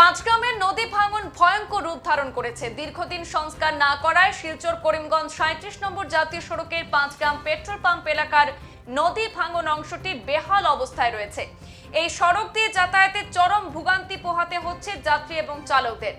পাঁচগ্রামের নদী ভাঙন ভয়ঙ্কর রূপ ধারণ করেছে। দীর্ঘদিন সংস্কার না করায় শিলচর, করিমগঞ্জ সাঁত্রিশ নম্বর জাতীয় সড়কের পাঁচগ্রাম পেট্রোল পাম্প এলাকার নদী ভাঙন অংশটি বেহাল অবস্থায় রয়েছে। এই সড়ক দিয়ে যাতায়াতের চরম ভোগান্তি পোহাতে হচ্ছে যাত্রী এবং চালকদের।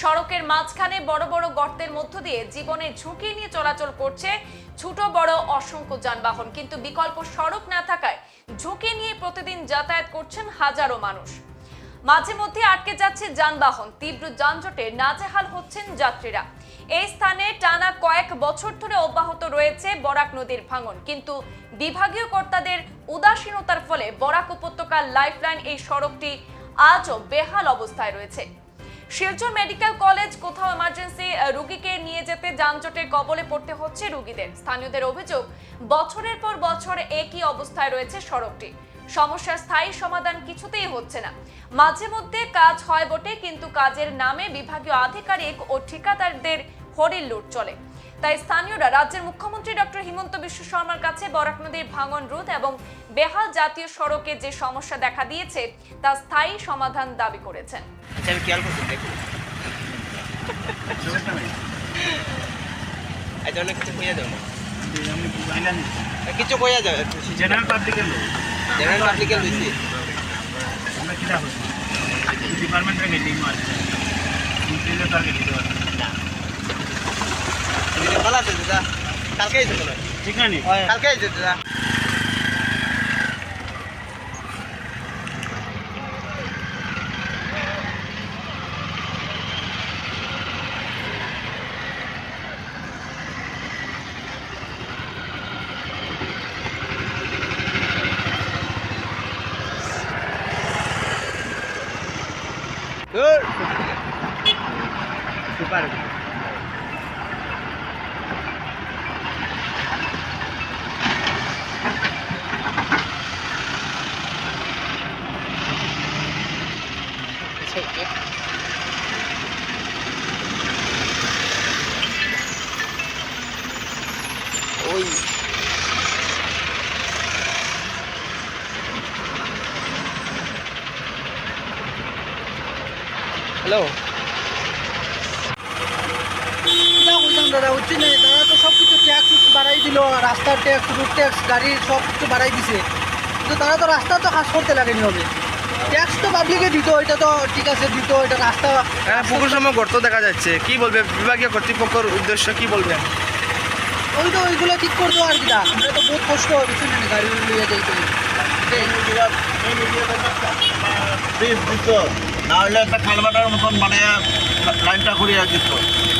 সড়কের মাঝখানে বড় বড় গর্তের মধ্য দিয়ে জীবনের ঝুঁকি নিয়ে চলাচল করছে ছোট বড় অসংখ্য যানবাহন। কিন্তু বিকল্প সড়ক না থাকায় ঝুঁকি নিয়ে প্রতিদিন যাতায়াত করছেন হাজারো মানুষ। মাঝে মধ্যে আটকে যাচ্ছে যানবাহন। তীব্র যানজটে নাজেহাল হচ্ছেন যাত্রীরা। এই স্থানে টানা কয়েক বছর ধরে অব্যাহত রয়েছে বরাক নদীর ভাঙন। কিন্তু বিভাগীয় কর্তাদের উদাসীনতার ফলে বরাক উপত্যকার লাইফলাইন এই সড়কটি আজও বেহাল অবস্থায় রয়েছে। শিলচর মেডিকেল কলেজ কোথাও এমার্জেন্সি রুগীকে নিয়ে যেতে যানজটের কবলে পড়তে হচ্ছে রুগীদের। স্থানীয়দের অভিযোগ, বছরের পর বছর একই অবস্থায় রয়েছে সড়কটি। সমস্যার স্থায়ী সমাধান কিছুতেই হচ্ছে না। মাঝে মধ্যে কাজ হয় বটে, কিন্তু কাজের নামে বিভাগীয় আধিকারিক ও ঠিকাদারদের হরির লুট চলে। তাই স্থানীয়রা রাজ্যের মুখ্যমন্ত্রী ডক্টর হিমন্ত বিশ্ব শর্মার কাছে বরাক নদীর ভাঙন রোধ এবং বেহাল জাতীয় সড়কে যে সমস্যা দেখা দিয়েছে তা স্থায়ী সমাধান দাবি করেছেন। আচ্ছা অনেক কিছু কইয়া কিছু যাও জেনারেল পাবলিকের লোক জেনারেল পাবলিকের আমরা কিটা হচ্ছে ডিপার্টমেন্টের ভালো আছে দাদা কালকে আইছো মনে হয়। ঠিক আছে কালকে আইছো দাদা Good. Super. ওই হ্যালো। দাদা হচ্ছে না দাদা তো সব কিছু ট্যাক্স বাড়াই দিল রাস্তার ট্যাক্স রুট ট্যাক্স গাড়ির সব কিছু বাড়াই দিছে। কিন্তু তারা তো রাস্তা তো কাজ করতে লাগেনি হবে ট্যাক্স তো পাবলিকে দিত এটা তো ঠিক আছে দিত এটা রাস্তা হ্যাঁ পুকুর সময় গর্ত দেখা যাচ্ছে। কি বলবে? বিভাগীয় কর্তৃপক্ষের উদ্দেশ্য কি বলবেন ওই তো ওইগুলো ঠিক করতো আর কি না আমরা তো বহুত কষ্ট হবে বুঝছেন না গাড়ি লিয়ে যাইতে। না হলে একটা খালবাটার মতন মানে লাইনটা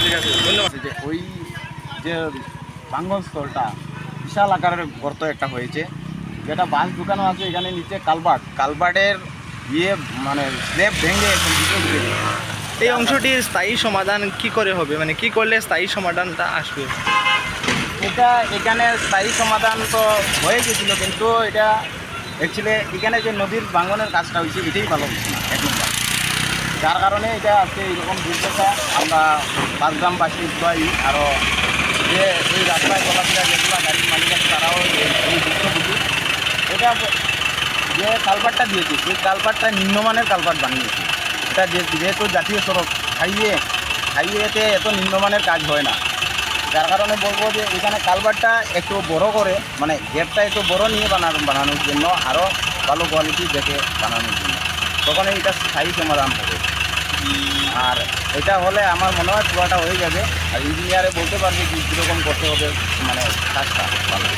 ঠিক আছে ধন্যবাদ। যে ওই যে বাঙ্গন স্থলটা বিশাল আকারের গর্ত একটা হয়েছে। যেটা বাঁশ দোকানও আছে এখানে নিচে কালবাট কালবাটের ইয়ে মানে স্লেব ভেঙে ভিতরে এই অংশটির স্থায়ী সমাধান কি করে হবে? মানে কি করলে স্থায়ী সমাধানটা আসবে? এটা এখানে স্থায়ী সমাধান তো হয়ে গেছিল কিন্তু এটা অ্যাকচুয়ালি এখানে যে নদীর ভাঙ্গনের কাজটা হয়েছে এটাই ভালো হচ্ছে না যার কারণে এটা আজকে এইরকম দুর্দশা আমরা পাঁচগ্রামবাসী পাই আরও যে এই রাস্তায় চলাফেরা যেগুলো গাড়ির মালিক আছে তারাও এই- এটা যে কালপাটটা দিয়েছে, সেই কালপাটটা নিম্নমানের কালপাট বানিয়েছে। এটা যেহেতু জাতীয় সড়ক, হাইওয়ে, হাইওয়েতে এত নিম্নমানের কাজ হয় না। যার কারণে বলব যে এখানে কালভারটা একটু বড় করে মানে গেটটা একটু বড় নিয়ে বানানো বানানোর জন্য আরও ভালো কোয়ালিটি দেখে বানানোর জন্য। তখন এটা স্থায়ী সমাধান হবে। আর এটা হলে আমার মনে হয় পুরোটা হয়ে যাবে। আর ইঞ্জিনিয়ারে বলতে পারবে কি কীরকম করতে হবে মানে কাজটা। ভালো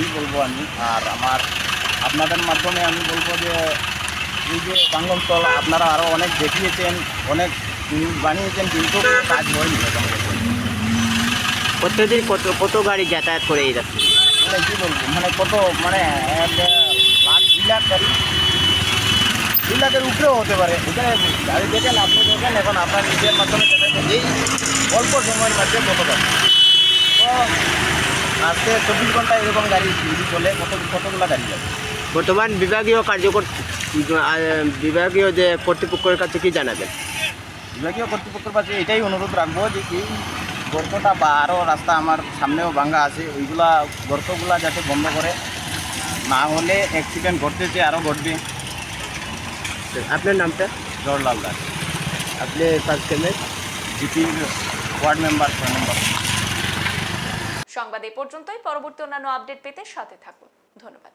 এই বলব আমি। আর আমার আপনাদের মাধ্যমে আমি বলব যে এই যে বাঙ্গলস্থল আপনারা আরও অনেক দেখিয়েছেন অনেক নিউজ বানিয়েছেন কিন্তু কাজ হয়নি। প্রত্যেকদিন কত কত গাড়ি যাতায়াত করে এই রাস্তা মানে কি বলব মানে কত মানে লাখ দুই লাখ গাড়ি দুই লাখের উপরেও হতে পারে। এখানে গাড়ি দেখেন আপনি দেখেন এখন আপনার নিজের মাধ্যমে দেখেন এই অল্প সময়ের মধ্যে কত গাড়ি। তো আজকে চব্বিশ ঘণ্টা এরকম গাড়ি চলে কত কতগুলো গাড়ি যাবে? বর্তমান বিভাগীয় কার্যকর বিভাগীয় যে কর্তৃপক্ষের কাছে কি জানাবেন? বিভাগীয় কর্তৃপক্ষের কাছে এটাই অনুরোধ রাখব যে এই গর্তটা বা আরও রাস্তা আমার সামনেও ভাঙ্গা আছে ওইগুলা গর্তগুলা যাতে বন্ধ করে। না হলে অ্যাক্সিডেন্ট ঘটতেছে আরও ঘটবে। আপনার নামটা? জহরলাল দাস। আপনি কাজ টাইমে জিপি ওয়ার্ড মেম্বার ছয় নম্বর। সংবাদ এ পর্যন্তই। পরবর্তী অন্যান্য আপডেট পেতে সাথে থাকুন। ধন্যবাদ।